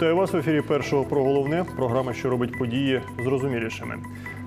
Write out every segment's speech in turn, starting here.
Вітаю вас в ефірі першого про головне. Програма, що робить події зрозумілішими.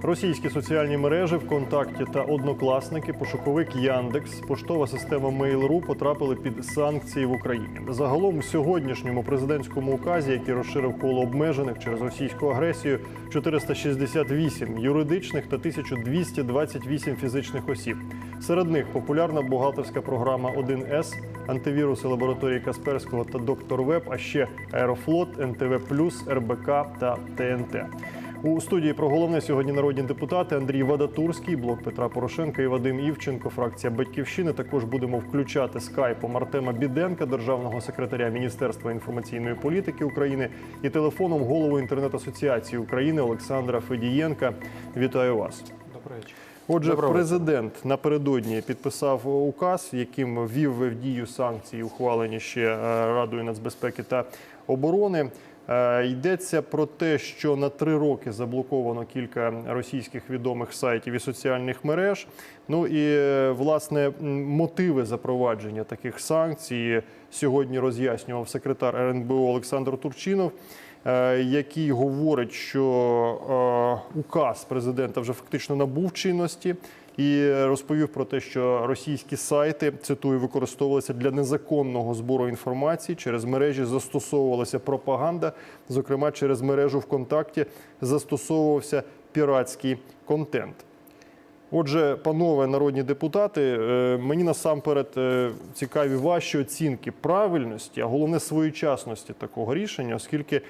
Російські соціальні мережі ВКонтакті та однокласники, пошуковик Яндекс, поштова система Mail.ru потрапили під санкції в Україні. Загалом у сьогоднішньому президентському указі, який розширив коло обмежених через російську агресію, 468 юридичних та 1228 фізичних осіб. Серед них популярна бухгалтерська програма 1С, антивіруси лабораторії Касперського та Доктор Веб, а ще Аерофлот, НТВ РБК та ТНТ. У студії про головне сьогодні народні депутати Андрій Вадатурський, блок Петра Порошенка і Вадим Івченко, фракція Батьківщини. Також будемо включати скайпом Артема Біденка, державного секретаря Міністерства інформаційної політики України, і телефоном голову інтернет-асоціації України Олександра Федієнка. Вітаю вас. Добрий вечір. Отже, Доброго президент напередодні підписав указ, яким ввів в дію санкції, ухвалені ще е, Радою нацбезпеки та оборони. Е, Йдеться про те, що на три роки заблоковано кілька російських відомих сайтів і соціальних мереж. Ну і е, власне мотиви запровадження таких санкцій сьогодні роз'яснював секретар РНБО Олександр Турчинов е, який говорить, що указ президента вже фактично набув чинності, і розповів про те, що російські сайти цитую використовувалися для незаконного збору інформації. Через мережі застосовувалася пропаганда. Зокрема, через мережу ВКонтакті застосовувався піратський контент. Отже, панове народні депутати, е, мені насамперед е, цікаві ваші оцінки правильності, а головне своєчасності такого рішення, оскільки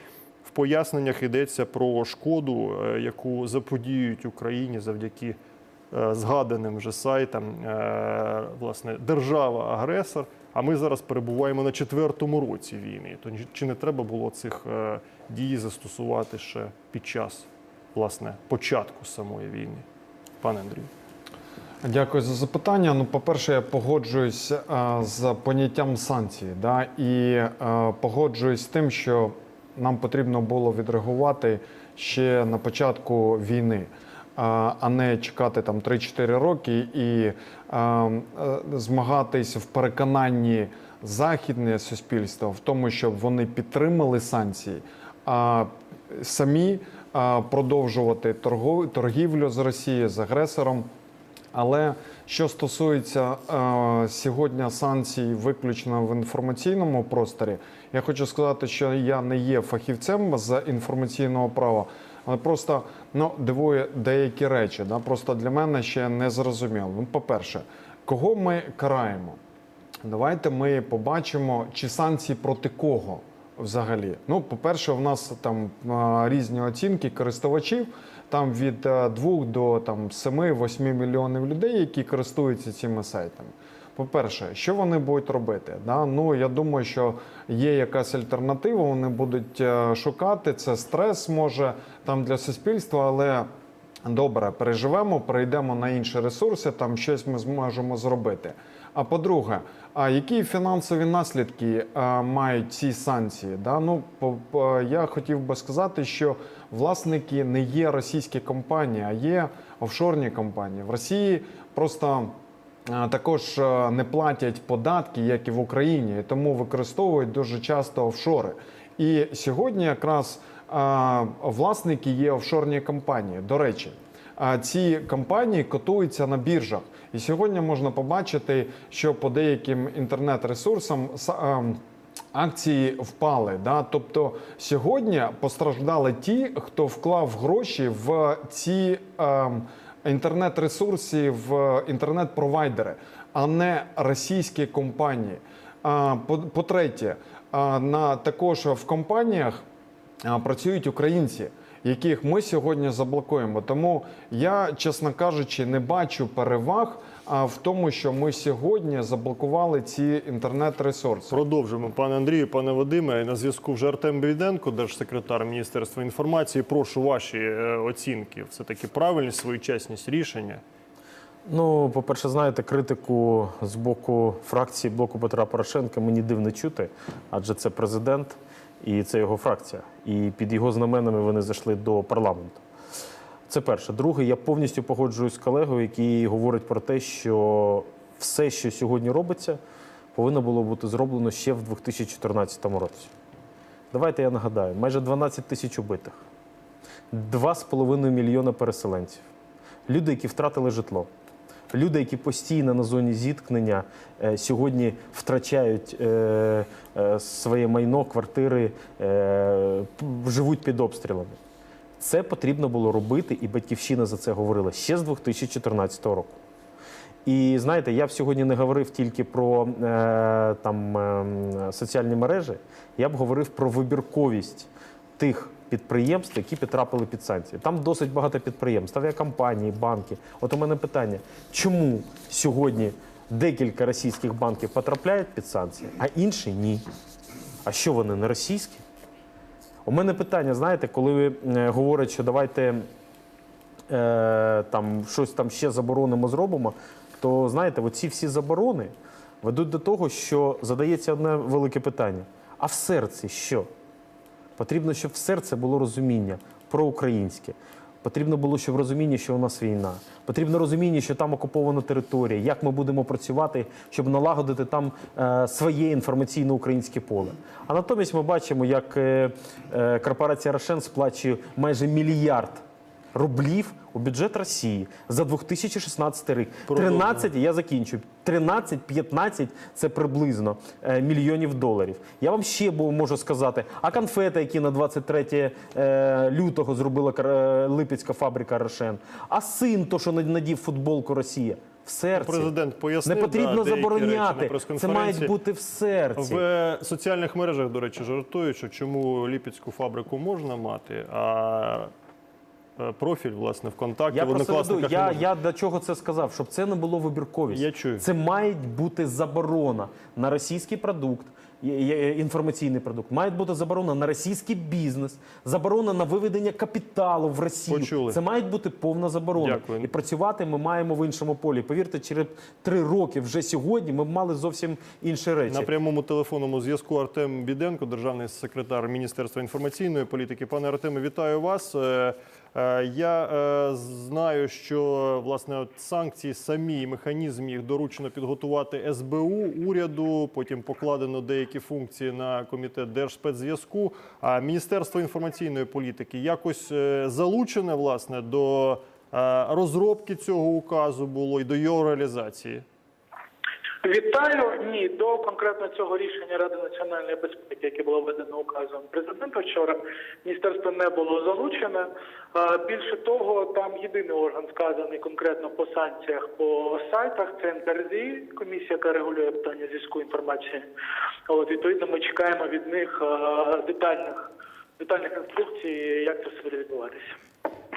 в поясненнях йдеться про шкоду, е, яку заподіюють Україні завдяки згаданим вже сайтам, е, власне, держава-агресор. А ми зараз перебуваємо на четвертому році війни. То чи не треба було цих е, дій застосувати ще під час власне початку самої війни? Пане Андрію. Дякую за запитання. Ну, по-перше, я погоджуюсь е, з поняттям санкцій, да, і е, погоджуюсь з тим, що нам потрібно було відреагувати ще на початку війни, е, а не чекати там 3-4 роки і е, змагатись в переконанні західне суспільство в тому, щоб вони підтримали санкції, а самі продовжувати торгівлю з Росією з агресором. Але що стосується е, сьогодні санкцій виключно в інформаційному просторі, я хочу сказати, що я не є фахівцем з інформаційного права, але просто ну, дивує деякі речі. Да? Просто для мене ще не зрозуміло. Ну, по-перше, кого ми караємо? Давайте ми побачимо, чи санкції проти кого взагалі. Ну, по-перше, в нас там різні оцінки користувачів. Там від 2 до там 7-8 мільйонів людей, які користуються цими сайтами. По-перше, що вони будуть робити? Да? Ну я думаю, що є якась альтернатива. Вони будуть е, шукати це стрес, може там для суспільства, але добре, переживемо, перейдемо на інші ресурси, там щось ми зможемо зробити. А по-друге, а які фінансові наслідки а, мають ці санкції? Да? Ну, по, я хотів би сказати, що власники не є російські компанії, а є офшорні компанії. В Росії просто також не платять податки, як і в Україні, тому використовують дуже часто офшори. І сьогодні якраз власники є офшорні компанії. До речі, ці компанії котуються на біржах. І сьогодні можна побачити, що по деяким інтернет-ресурсам са- акції впали. Да? Тобто сьогодні постраждали ті, хто вклав гроші в ці ем, інтернет-ресурси, в інтернет-провайдери, а не російські компанії. По- По-третє, на також в компаніях працюють українці, яких ми сьогодні заблокуємо. Тому я, чесно кажучи, не бачу переваг а, в тому, що ми сьогодні заблокували ці інтернет-ресурси. Продовжимо, пане Андрію, пане Вадиме. На зв'язку вже Артем Біденко, держсекретар Міністерства інформації. Прошу ваші е, оцінки. Все таки правильність, своєчасність рішення. Ну, по-перше, знаєте, критику з боку фракції блоку Петра Порошенка мені дивно чути, адже це президент і це його фракція. І під його знаменами вони зайшли до парламенту. Це перше. Друге, я повністю погоджуюсь з колегою, який говорить про те, що все, що сьогодні робиться, повинно було бути зроблено ще в 2014 році. Давайте я нагадаю: майже 12 тисяч убитих, 2,5 мільйона переселенців, люди, які втратили житло. Люди, які постійно на зоні зіткнення е, сьогодні втрачають е, е, своє майно, квартири, живуть під обстрілами. Це потрібно було робити, і батьківщина за це говорила ще з 2014 року. І знаєте, я б сьогодні не говорив тільки про е, там, е, соціальні мережі, я б говорив про вибірковість тих підприємств, які потрапили під санкції. Там досить багато підприємств, авіакомпанії, банки. От у мене питання: чому сьогодні декілька російських банків потрапляють під санкції, а інші ні? А що вони не російські? У мене питання, знаєте, коли е, говорять, що давайте е, там щось там ще заборонимо, зробимо, то знаєте, оці всі заборони ведуть до того, що задається одне велике питання: а в серці що? Потрібно, щоб в серце було розуміння проукраїнське. Потрібно було, щоб розуміння, що у нас війна. Потрібно розуміння, що там окупована територія, як ми будемо працювати, щоб налагодити там е, своє інформаційне українське поле. А натомість ми бачимо, як е, е, корпорація Рошен сплачує майже мільярд рублів у бюджет Росії за 2016 рік. 13, я закінчу, 13-15 це приблизно е, мільйонів доларів. Я вам ще можу сказати, а конфети, які на 23 е, лютого зробила е, Липецька фабрика Рошен, а син, то, що над- надів футболку Росія. В серці. Президент пояснив, Не потрібно да, деякі речі забороняти. Це має бути в серці. В е, соціальних мережах, до речі, жартують, що чому ліпецьку фабрику можна мати, а профіль, власне, ВКонтакті, Я в просто веду, однокласниках я, я до чого це сказав, щоб це не було вибірковість. Я чую. Це має бути заборона на російський продукт, інформаційний продукт. Має бути заборона на російський бізнес, заборона на виведення капіталу в Росію. Почули. Це має бути повна заборона. Дякую. І працювати ми маємо в іншому полі. Повірте, через три роки вже сьогодні ми б мали зовсім інші речі. На прямому телефонному зв'язку Артем Біденко, державний секретар Міністерства інформаційної політики. Пане Артеме, вітаю вас. Е, Я е, знаю, що власне санкції самі механізм їх доручено підготувати СБУ уряду. Потім покладено деякі функції на комітет Держспецзв'язку. А Міністерство інформаційної політики якось е, залучене власне до розробки цього указу було і до його реалізації. Вітаю. Ні, до конкретно цього рішення Ради національної безпеки, яке було введено указом президента вчора, міністерство не було залучене. Більше того, там єдиний орган вказаний конкретно по санкціях по сайтах. Це НКРЗІ, комісія, яка регулює питання зв'язку інформації. От відповідно, ми чекаємо від них детальних детальних інструкцій, як це все буде відбуватися.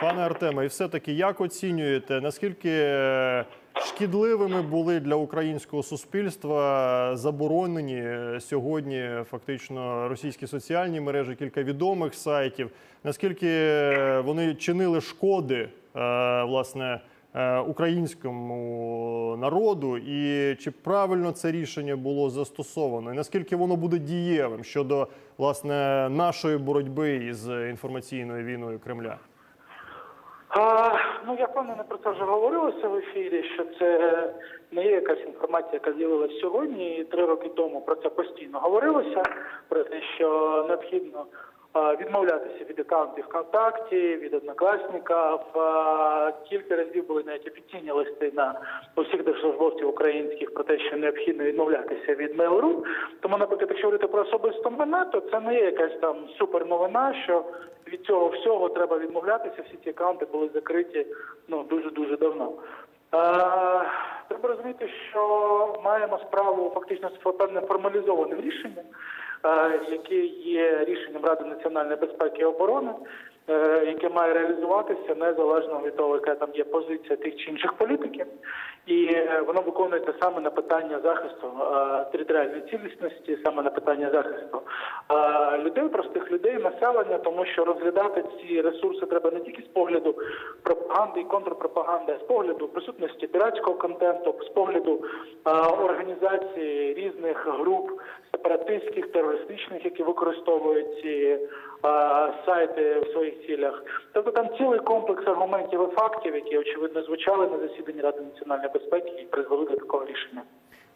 Пане Артеме, і все-таки як оцінюєте, наскільки е, шкідливими були для українського суспільства заборонені е, сьогодні фактично російські соціальні мережі, кілька відомих сайтів? Наскільки е, вони чинили шкоди е, власне е, українському народу, і чи правильно це рішення було застосовано? І наскільки воно буде дієвим щодо власне нашої боротьби із інформаційною війною Кремля? А, ну я впевнений про це вже говорилося в ефірі, що це не є якась інформація, яка з'явилася сьогодні. І три роки тому про це постійно говорилося. Про те, що необхідно відмовлятися від аккаунтів ВКонтакті, від однокласника. А, Кілька разів були навіть офіційні листи на усіх держслужбовців українських про те, що необхідно відмовлятися від Mail.ru. Тому, наприклад, якщо говорити про особисто мене, то це не є якась там суперновина, що від цього всього треба відмовлятися. Всі ці аккаунти були закриті ну дуже дуже давно. Треба розуміти, що маємо справу фактично з певним формалізованим рішенням, яке є рішенням Ради національної безпеки і оборони, е, яке має реалізуватися незалежно від того, яка там є позиція тих чи інших політиків, і е, воно виконується саме на питання захисту е, територіальної цілісності, саме на питання захисту е, людей, простих людей, населення, тому що розглядати ці ресурси треба не тільки з погляду пропаганди і контрпропаганди, а з погляду присутності піратського контенту, з погляду організації різних груп сепаратистських, терористичних, які використовують ці сайти в своїх цілях. Тобто там цілий комплекс аргументів і фактів, які очевидно звучали на засіданні Ради національної безпеки і призвели до такого рішення.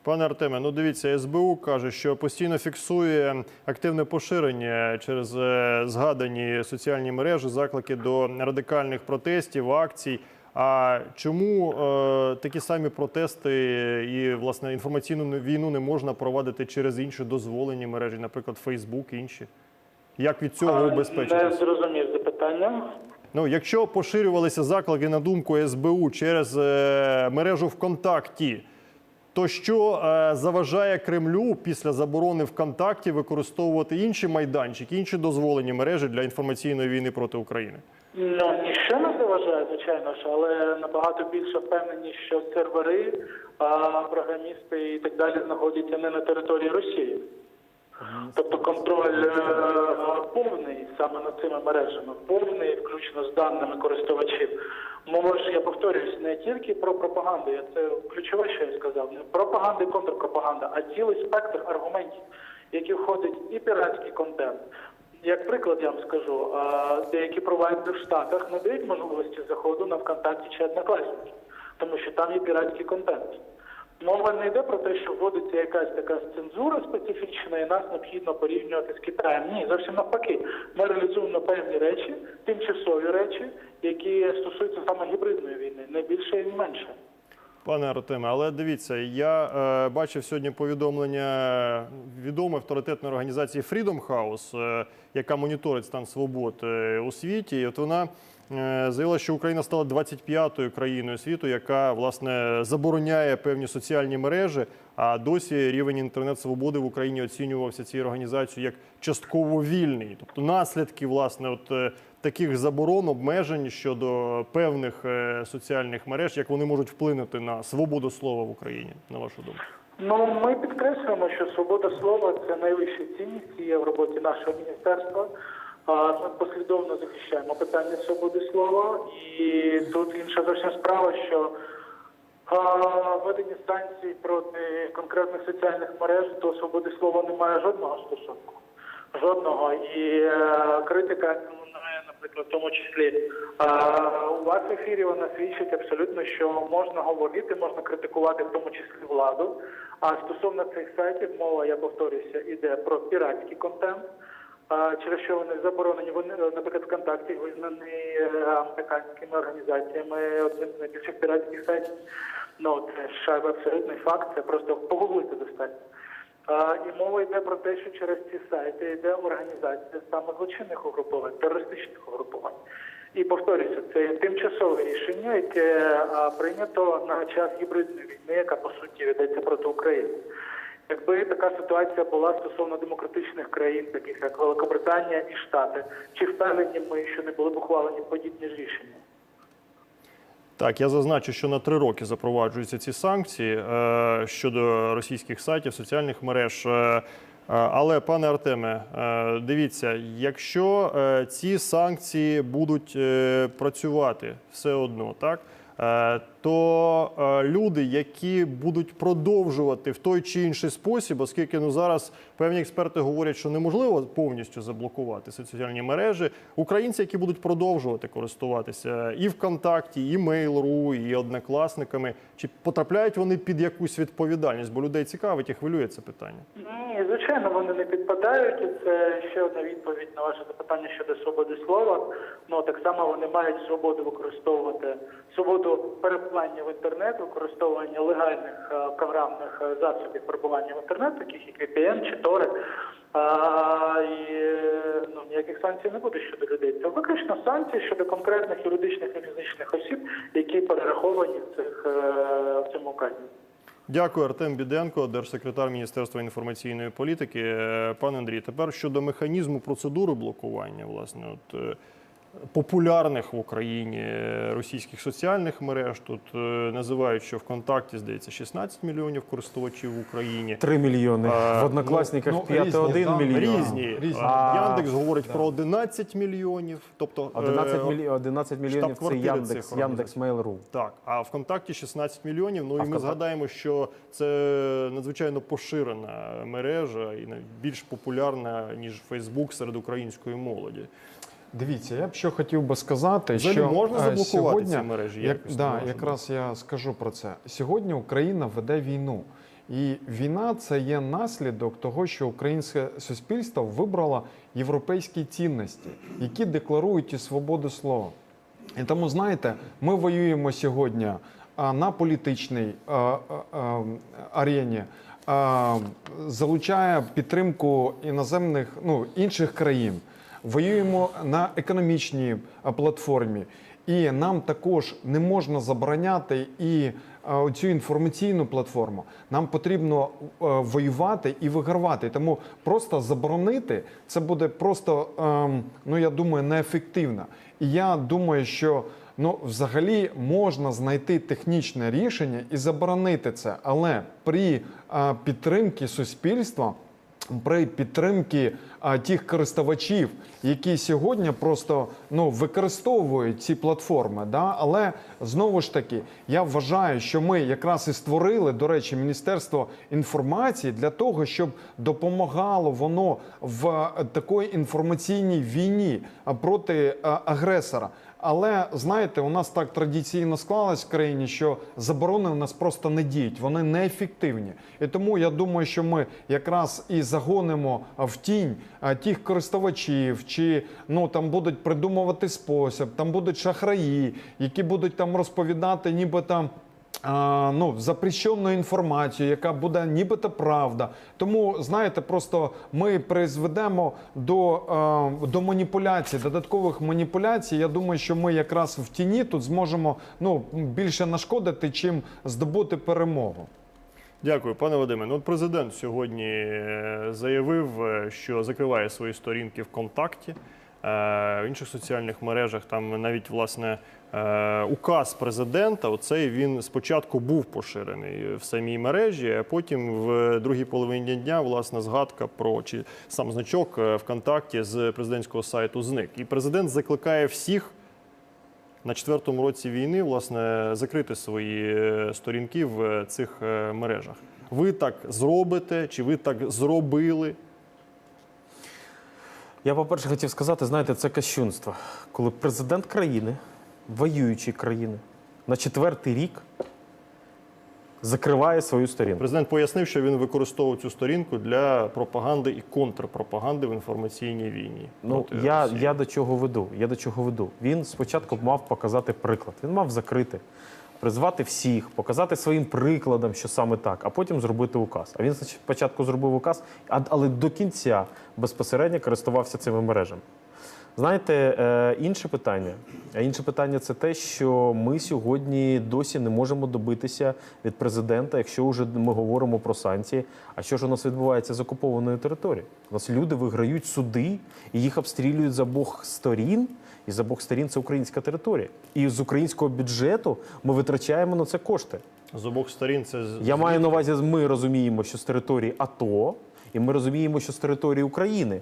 Пане Артеме, ну дивіться, СБУ каже, що постійно фіксує активне поширення через е, згадані соціальні мережі, заклики до радикальних протестів, акцій. А чому е, такі самі протести і власне інформаційну війну не можна провадити через інші дозволені мережі, наприклад, Фейсбук і інші? Як від цього Не убезпечитися? зрозумів запитання. Ну, якщо поширювалися заклики на думку СБУ через е, мережу ВКонтакті, то що е, заважає Кремлю після заборони ВКонтакті використовувати інші майданчики, інші дозволені мережі для інформаційної війни проти України? Ну, ніщо не заважає, звичайно ж, але набагато більше впевнені, що сервери, а, програмісти і так далі знаходяться не на території Росії. Тобто контроль е, саме над цими мережами, повний, включно з даними користувачів. Мова ж, я повторююсь, не тільки про пропаганду, я це ключове, що я сказав, не пропаганда і контрпропаганда, а цілий спектр аргументів, які входить і піратський контент. Як приклад, я вам скажу, деякі провайдери в Штатах не дають можливості заходу на ВКонтакті чи Однокласники, тому що там є піратський контент. Мова не йде про те, що вводиться якась така цензура специфічна, і нас необхідно порівнювати з Китаєм. Ні, зовсім навпаки. Ми реалізуємо певні речі, тимчасові речі, які стосуються саме гібридної війни, не більше і не менше. Пане Артеме, але дивіться, я е, бачив сьогодні повідомлення відомої авторитетної організації Freedom House, е, яка моніторить стан свобод е, у світі. І от вона заявила, що Україна стала 25-ю країною світу, яка власне забороняє певні соціальні мережі. А досі рівень інтернет-свободи в Україні оцінювався цією організацією як частково вільний. Тобто наслідки власне от е, таких заборон, обмежень щодо певних е, соціальних мереж, як вони можуть вплинути на свободу слова в Україні, на вашу думку? Ну, ми підкреслюємо, що свобода слова це найвища цінність є в роботі нашого міністерства. Ми послідовно захищаємо питання свободи слова, і тут інша зовсім справа, що введення санкцій проти конкретних соціальних мереж до свободи слова не має жодного стосунку. Жодного. І е, критика лунає, наприклад, в тому числі е, у вас в ефірі вона свідчить абсолютно, що можна говорити, можна критикувати, в тому числі владу. А стосовно цих сайтів, мова, я повторюся, іде про піратський контент. Через що вони заборонені, вони, е, наприклад, ВКонтакті визнані е, американськими організаціями одним з найбільших піратських сайтів. Ну, це ж абсолютний факт, це просто погуглити достатньо. І мова йде про те, що через ці сайти йде організація саме злочинних угруповань, терористичних угруповань. І повторюся, це тимчасове рішення, яке прийнято на час гібридної війни, яка по суті ведеться проти України. Якби така ситуація була стосовно демократичних країн, таких як Великобританія і Штати, чи впевнені ми, що не були б ухвалені подібні рішення? Так, я зазначу, що на три роки запроваджуються ці санкції е, щодо російських сайтів, соціальних мереж. Е, е, але, пане Артеме, дивіться, якщо ці санкції будуть працювати все одно, так. То е, люди, які будуть продовжувати в той чи інший спосіб, оскільки ну зараз певні експерти говорять, що неможливо повністю заблокувати соціальні мережі, українці, які будуть продовжувати користуватися і ВКонтакті, і Mail.ru, і однокласниками, чи потрапляють вони під якусь відповідальність? Бо людей цікавить і хвилює це питання. Ні, звичайно, вони не підпадають. І це ще одна відповідь на ваше запитання щодо свободи слова. Ну так само вони мають свободу використовувати свободу перебування в інтернет, використовування легальних е, програмних е, засобів перебування в інтернет, таких як VPN чи. А, і ну, ніяких санкцій не буде щодо людей. Це виключно санкції щодо конкретних юридичних і фізичних осіб, які перераховані в цих е, в цьому указі. Дякую, Артем Біденко, держсекретар Міністерства інформаційної політики. Пане Андрій, тепер щодо механізму процедури блокування, власне, от популярних в Україні е, російських соціальних мереж. Тут е, називають, що ВКонтакті здається 16 мільйонів користувачів в Україні. 3 мільйони. А, В однокласниках ну, ну, різні 5,1 мільйон. Різні. Різні. А, Яндекс говорить про 11 мільйонів. Тобто 11, е, 11 мільйонів це Яндекс, Яндекс Mail.ru. Так, а ВКонтакті 16 мільйонів. Ну А і ми згадаємо, що це надзвичайно поширена мережа і більш популярна ніж Фейсбук серед української молоді. Дивіться, я б що хотів би сказати, Взагалі що можна е, заблокувати сьогодні, ці мережі Як, якось, да, якраз я скажу про це. Сьогодні Україна веде війну. І війна це є наслідок того, що українське суспільство вибрало європейські цінності, які декларують і свободу слова. І тому, знаєте, ми воюємо сьогодні а, на політичній а, арені, а, залучає підтримку іноземних ну, інших країн. Воюємо на економічній платформі. І нам також не можна забороняти і цю інформаційну платформу. Нам потрібно е, воювати і вигравати. Тому просто заборонити це буде просто, ем, ну я думаю, неефективно. І я думаю, що ну взагалі можна знайти технічне рішення і заборонити це, але при е, підтримці суспільства. При підтримці а, тих користувачів, які сьогодні просто ну використовують ці платформи. Да? Але знову ж таки, я вважаю, що ми якраз і створили, до речі, Міністерство інформації для того, щоб допомагало воно в е, такій інформаційній війні проти е, агресора. Але знаєте, у нас так традиційно склалось в країні, що заборони у нас просто не діють, вони неефективні. І тому я думаю, що ми якраз і загонимо в тінь тих користувачів, чи ну там будуть придумувати спосіб, там будуть шахраї, які будуть там розповідати, ніби там. Ну, запрещену інформацію, яка буде нібито правда. Тому знаєте, просто ми призведемо до, до маніпуляцій, додаткових маніпуляцій. Я думаю, що ми якраз в тіні тут зможемо ну, більше нашкодити, чим здобути перемогу. Дякую, пане Вадиме. Ну, президент сьогодні е, заявив, е, що закриває свої сторінки ВКонтакті. Е, В інших соціальних мережах там навіть власне указ президента. Оцей він спочатку був поширений в самій мережі, а потім в другій половині дня власне згадка про чи сам значок е, ВКонтакті з президентського сайту зник. І президент закликає всіх на четвертому році війни власне закрити свої е, сторінки в е, цих е, мережах. Ви так зробите, чи ви так зробили? Я, по-перше, хотів сказати, знаєте, це кощунство. Коли президент країни, воюючої країни, на четвертий рік закриває свою сторінку. Президент пояснив, що він використовував цю сторінку для пропаганди і контрпропаганди в інформаційній війні. Ну я, Росії. я до чого веду? Я до чого веду? Він спочатку мав показати приклад. Він мав закрити, призвати всіх, показати своїм прикладом, що саме так, а потім зробити указ. А він спочатку зробив указ, але до кінця безпосередньо користувався цими мережами. Знаєте, е, інше питання. А інше питання це те, що ми сьогодні досі не можемо добитися від президента, якщо вже ми говоримо про санкції. А що ж у нас відбувається з окупованою територією? У нас люди виграють суди і їх обстрілюють з обох сторін. І з обох сторін це українська територія. І з українського бюджету ми витрачаємо на це кошти. з обох сторін це Я маю на увазі, ми розуміємо, що з території АТО, і ми розуміємо, що з території України е,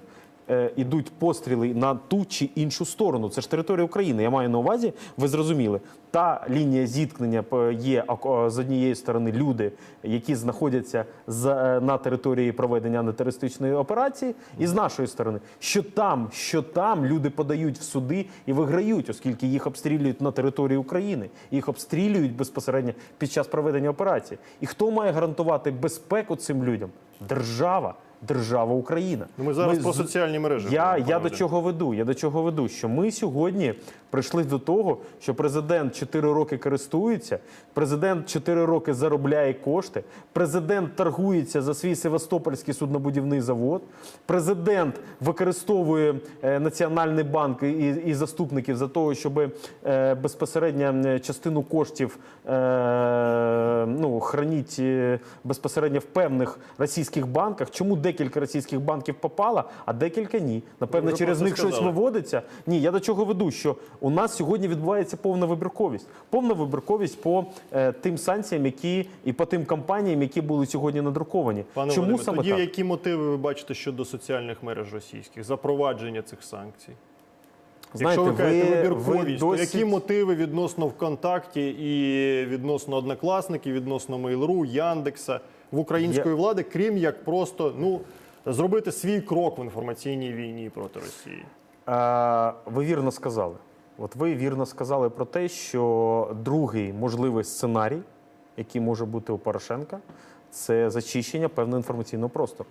ідуть постріли на ту чи іншу сторону. Це ж територія України. Я маю на увазі, ви зрозуміли, та лінія зіткнення е, є з однієї сторони люди, які знаходяться е, на території проведення антитерористичної операції, і з нашої сторони, що там, що там люди подають в суди і виграють, оскільки їх обстрілюють на території України, їх обстрілюють безпосередньо під час проведення операції. І хто має гарантувати безпеку цим людям? Держава. Держава Україна. Ну, ми зараз про соціальні мережі. Я, я до чого веду? Я до чого веду? Що ми сьогодні прийшли до того, що президент 4 роки користується, президент 4 роки заробляє кошти, президент торгується за свій Севастопольський суднобудівний завод, президент використовує е, Національний банк і, і заступників за того, щоб е, безпосередньо частину коштів е, ну, храніть безпосередньо в певних російських банках. Чому декілька російських банків попало, а декілька ні? Напевно, через них щось виводиться. Ні, я до чого веду, що у нас сьогодні відбувається повна вибірковість. Повна вибірковість по е, тим санкціям, які і по тим кампаніям, які були сьогодні надруковані. Пане Чому Вадиме, саме тоді так? які мотиви ви бачите щодо соціальних мереж російських, запровадження цих санкцій? Знаєте, Якщо ви кажете ви, ви вибірковість, то досить... які мотиви відносно ВКонтакті і відносно однокласників, відносно Mail.ru, Яндекса в української влади, крім як просто ну зробити свій крок в інформаційній війні проти Росії? Е, Ви вірно сказали. От ви вірно сказали про те, що другий можливий сценарій, який може бути у Порошенка, це зачищення певного інформаційного простору.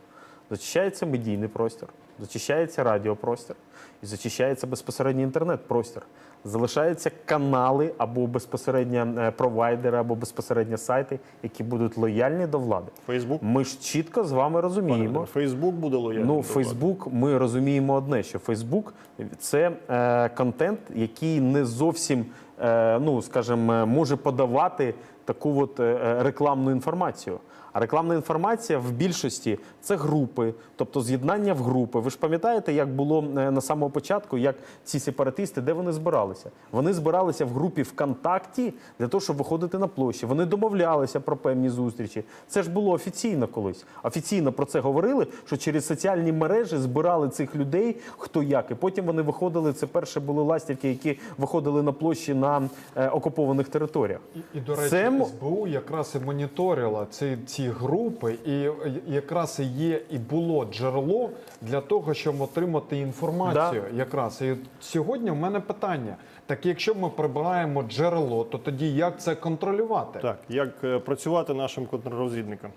Зачищається медійний простір, зачищається радіопростір і зачищається безпосередньо інтернет-простір. Залишаються канали або безпосередньо е, провайдери, або безпосередньо сайти, які будуть лояльні до влади. Фейсбук? Ми ж чітко з вами розуміємо. Фейсбук буде лояльним. Ну, до влади? Фейсбук, ми розуміємо одне, що Фейсбук це е, контент, який не зовсім, е, ну скажімо, е, може подавати таку от е, рекламну інформацію. А рекламна інформація в більшості це групи, тобто з'єднання в групи. Ви ж пам'ятаєте, як було е, на самому початку, як ці сепаратисти, де вони збиралися? Вони збиралися в групі ВКонтакті для того, щоб виходити на площі. Вони домовлялися про певні зустрічі. Це ж було офіційно колись. Офіційно про це говорили, що через соціальні мережі збирали цих людей хто як. І потім вони виходили. Це перше були ластівки, які виходили на площі на е, окупованих територіях. І, і до речі, Це СБУ якраз і моніторила ці, ці групи, і якраз і є і було джерело для того, щоб отримати інформацію. Якраз і сьогодні в мене питання: так якщо ми прибираємо джерело, то тоді як це контролювати? Так, як е, працювати нашим контррозвідникам?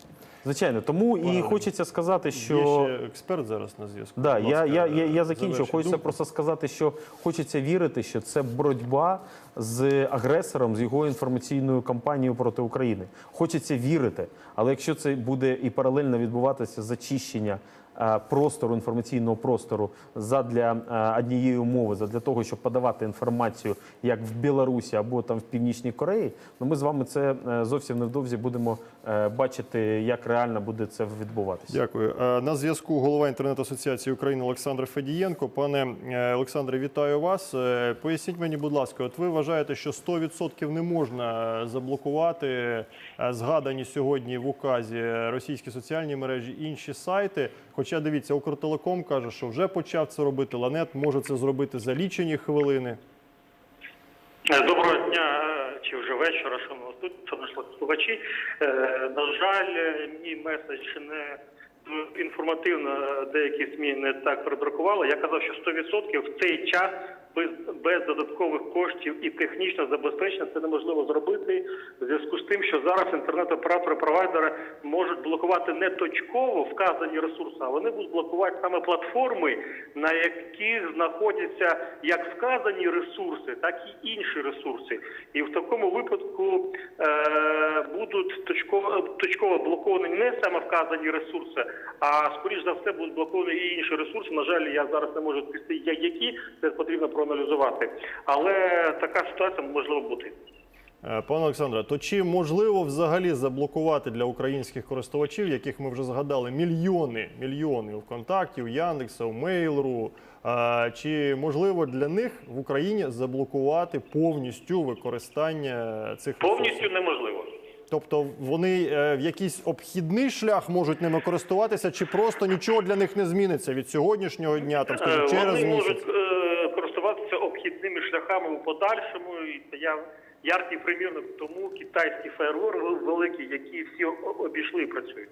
Звичайно, тому і хочеться сказати, що Є ще експерт зараз на зв'язку. Да, я, я, я, я закінчу. Хочеться думку. просто сказати, що хочеться вірити, що це боротьба з агресором, з його інформаційною кампанією проти України. Хочеться вірити, але якщо це буде і паралельно відбуватися зачищення е, простору інформаційного простору задля е, однієї умови, задля того, щоб подавати інформацію як в Білорусі або там в Північній Кореї, ну ми з вами це е, зовсім невдовзі будемо бачити, як реально буде це відбуватися. Дякую. Е, На зв'язку голова інтернет-асоціації України Олександр Федієнко. Пане е, Олександре, вітаю вас. Е, Поясніть мені, будь ласка, от ви вважаєте, що 100% не можна е, заблокувати е, згадані сьогодні в указі російські соціальні мережі інші сайти. Хоча дивіться, Укртелеком каже, що вже почав це робити. Ланет може це зробити за лічені хвилини. Е, Доброго дня е, вечора, шановні тут, слухачі. Е, На жаль, е, мій меседж не ну, інформативно е, деякі СМІ не так передрукували. Я казав, що 100% в цей час без, без додаткових коштів і технічного забезпечення це неможливо зробити в зв'язку з тим, що зараз інтернет-оператори провайдери можуть блокувати не точково вказані ресурси, а вони будуть блокувати саме платформи, на яких знаходяться як вказані ресурси, так і інші ресурси. І в такому випадку е, будуть точково, точково блоковані не саме вказані ресурси, а скоріш за все будуть блоковані і інші ресурси. На жаль, я зараз не можу відповісти, які це потрібно проаналізувати. Але така ситуація можливо бути. Е, Пане Олександре, то чи можливо взагалі заблокувати для українських користувачів, яких ми вже згадали, мільйони мільйони у Яндекса, у Mail.ru, е, Чи можливо для них в Україні заблокувати повністю використання цих Повністю ресурсів? неможливо. Тобто вони е, в якийсь обхідний шлях можуть ними користуватися, чи просто нічого для них не зміниться від сьогоднішнього дня, там скажімо, Е, через Вони місяць? можуть користуватися обхідними шляхами у подальшому. І це я яркий примірник тому китайські фаєрвори великі, які всі обійшли і працюють.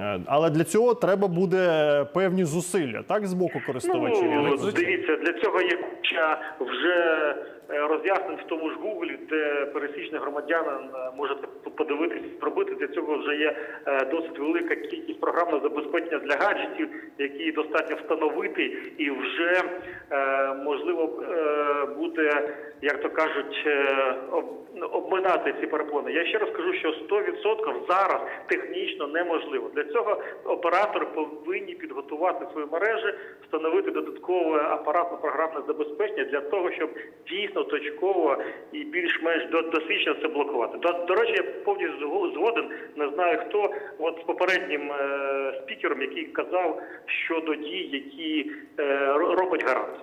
Е, Але для цього треба буде певні зусилля, так з боку користувачів. Ну, дивіться, для цього є куча вже роз'яснень в тому ж Гуглі, де пересічний громадянин е, може подивитися, зробити. Для цього вже є е, досить велика кількість програмного забезпечення для гаджетів, які достатньо встановити, і вже е, можливо е, буде, як то кажуть, е, обминати ці перепони. Я ще раз кажу, що 100% зараз технічно неможливо. Для цього оператори повинні підготувати свої мережі, встановити додаткове апаратно-програмне забезпечення для того, щоб дійсно точково і більш-менш досвідчено це блокувати. До, до речі, я повністю зго- згоден. Не знаю хто от з попереднім е, спікером, який казав щодо дій, які е, робить гарант.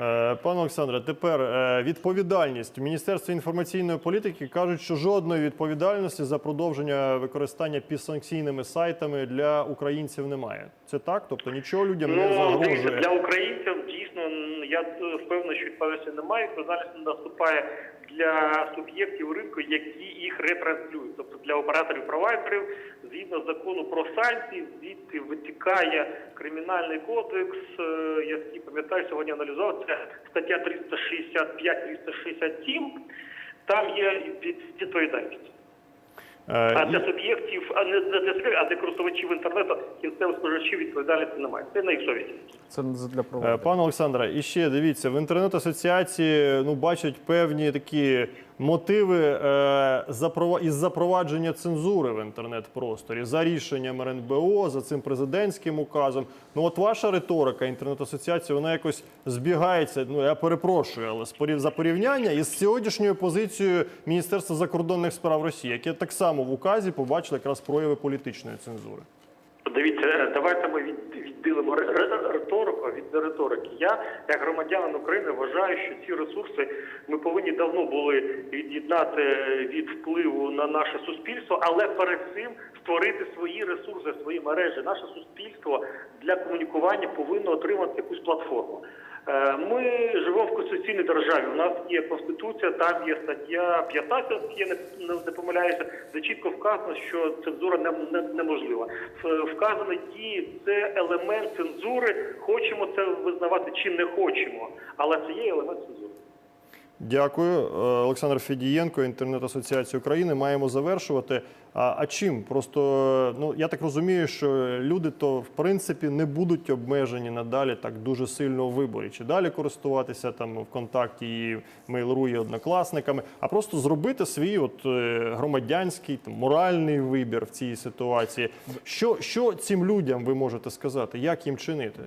Е, Пане Олександре, тепер е, відповідальність в Міністерстві інформаційної політики кажуть, що жодної відповідальності за продовження використання підсанкційними сайтами для українців немає. Це так? Тобто нічого людям не Ну, дивіться, загрожує. для українців дійсно я е, впевнений, що відповідальності немає. Відповідальність наступає для суб'єктів ринку, які їх ретранслюють. Тобто для операторів провайдерів, згідно закону про санкції, звідти витікає кримінальний кодекс. е, Я пам'ятаю, сьогодні аналізував це стаття 365-367. Там є відповідальність. Е, А для суб'єктів, а не для суб'єктів, а для користувачів інтернету кінцевих споживачів відповідальності немає. Це на їх совісті. Це не для Е. Пане Олександре, і ще дивіться, в інтернет-асоціації ну, бачать певні такі мотиви е, запрова- із запровадження цензури в інтернет-просторі за рішенням РНБО, за цим президентським указом. Ну от ваша риторика інтернет-асоціації, вона якось збігається. Ну я перепрошую, але за порівняння із сьогоднішньою позицією Міністерства закордонних справ Росії, яке так само в указі побачило якраз прояви політичної цензури. Дивіться, давайте ми від- відділимо ри- ри- риторику від риторики. Я, як громадянин України, вважаю, що ці ресурси ми повинні давно були від'єднати від впливу на наше суспільство, але перед цим створити свої ресурси, свої мережі. Наше суспільство для комунікування повинно отримати якусь платформу. Е, Ми живемо в конституційній державі. У нас є конституція, там є стаття 15, я не, помиляюся, де чітко вказано, що цензура не, не, неможлива. Вказано дії це елемент цензури. Хочемо це визнавати чи не хочемо, але це є елемент цензури. Дякую, Е, Олександр Федієнко, інтернет-асоціація України. Маємо завершувати. А, а чим? Просто е, ну я так розумію, що люди то в принципі не будуть обмежені надалі так дуже сильно у виборі, чи далі користуватися там ВКонтакті і Mail.ru і однокласниками, а просто зробити свій от е, громадянський там, моральний вибір в цій ситуації. Що, що цим людям ви можете сказати? Як їм чинити?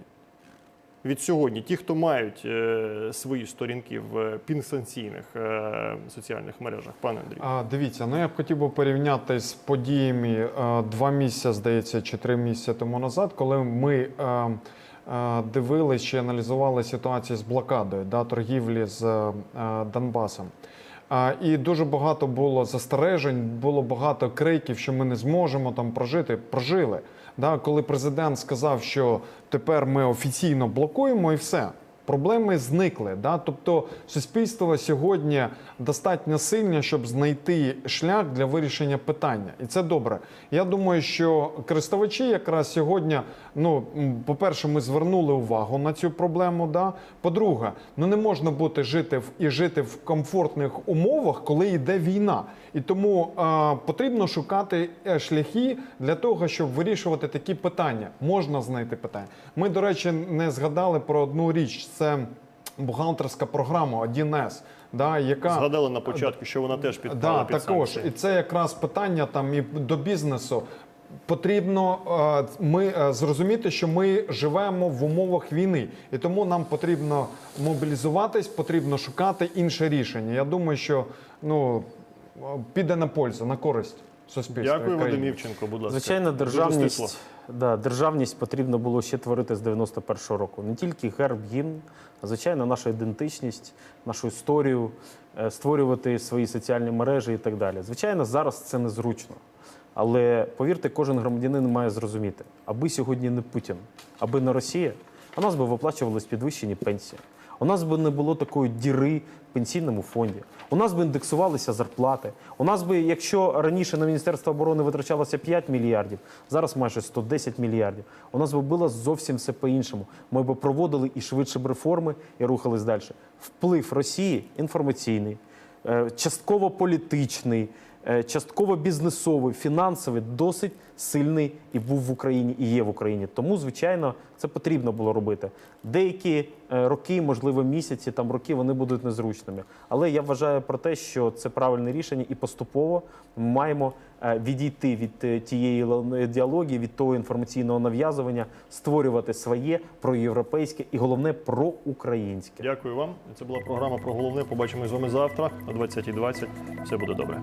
Від сьогодні, ті, хто мають е, свої сторінки в підсанкційних е, соціальних мережах, пане Андрій. А, дивіться, ну я б хотів би порівняти з подіями е, два місяці, здається, чи три місяці тому назад, коли ми е, е, дивилися чи аналізували ситуацію з блокадою да, торгівлі з е, Донбасом. І дуже багато було застережень, було багато криків, що ми не зможемо там прожити. Прожили. Да, коли президент сказав, що тепер ми офіційно блокуємо і все. Проблеми зникли. Да? Тобто суспільство сьогодні достатньо сильне, щоб знайти шлях для вирішення питання. І це добре. Я думаю, що користувачі якраз сьогодні, ну, по-перше, ми звернули увагу на цю проблему. Да? По-друге, ну не можна бути жити в і жити в комфортних умовах, коли йде війна. І тому е, потрібно шукати е, шляхи для того, щоб вирішувати такі питання. Можна знайти питання. Ми, до речі, не згадали про одну річ: це бухгалтерська програма 1С, да, яка Згадали на початку, що вона теж підпала да, під також. санкції. І це якраз питання там і до бізнесу. Потрібно е, ми е, зрозуміти, що ми живемо в умовах війни, і тому нам потрібно мобілізуватись, потрібно шукати інше рішення. Я думаю, що ну е, піде на пользу, на користь суспільства. Дякую. Вадим Івченко, будь ласка. Звичайно, державність. Да, державність потрібно було ще творити з 91-го року. Не тільки герб, гімн, а звичайно, нашу ідентичність, нашу історію, е, створювати свої соціальні мережі і так далі. Звичайно, зараз це незручно. Але повірте, кожен громадянин має зрозуміти, аби сьогодні не Путін, аби не Росія, а нас би виплачувались підвищені пенсії. У нас би не було такої діри в пенсійному фонді. У нас би індексувалися зарплати. У нас би, якщо раніше на Міністерство оборони витрачалося 5 мільярдів, зараз майже 110 мільярдів. У нас би було зовсім все по-іншому. Ми б проводили і швидше б реформи, і рухались далі. Вплив Росії інформаційний, е, частково політичний, е, частково бізнесовий, фінансовий, досить сильний і був в Україні, і є в Україні. Тому, звичайно, це потрібно було робити. Деякі е, роки, можливо, місяці, там роки, вони будуть незручними. Але я вважаю про те, що це правильне рішення, і поступово ми маємо е, відійти від е, тієї ідеології, від того інформаційного нав'язування, створювати своє проєвропейське і головне проукраїнське. Дякую вам. Це була програма про головне. Побачимось з вами завтра о 20.20. Все буде добре.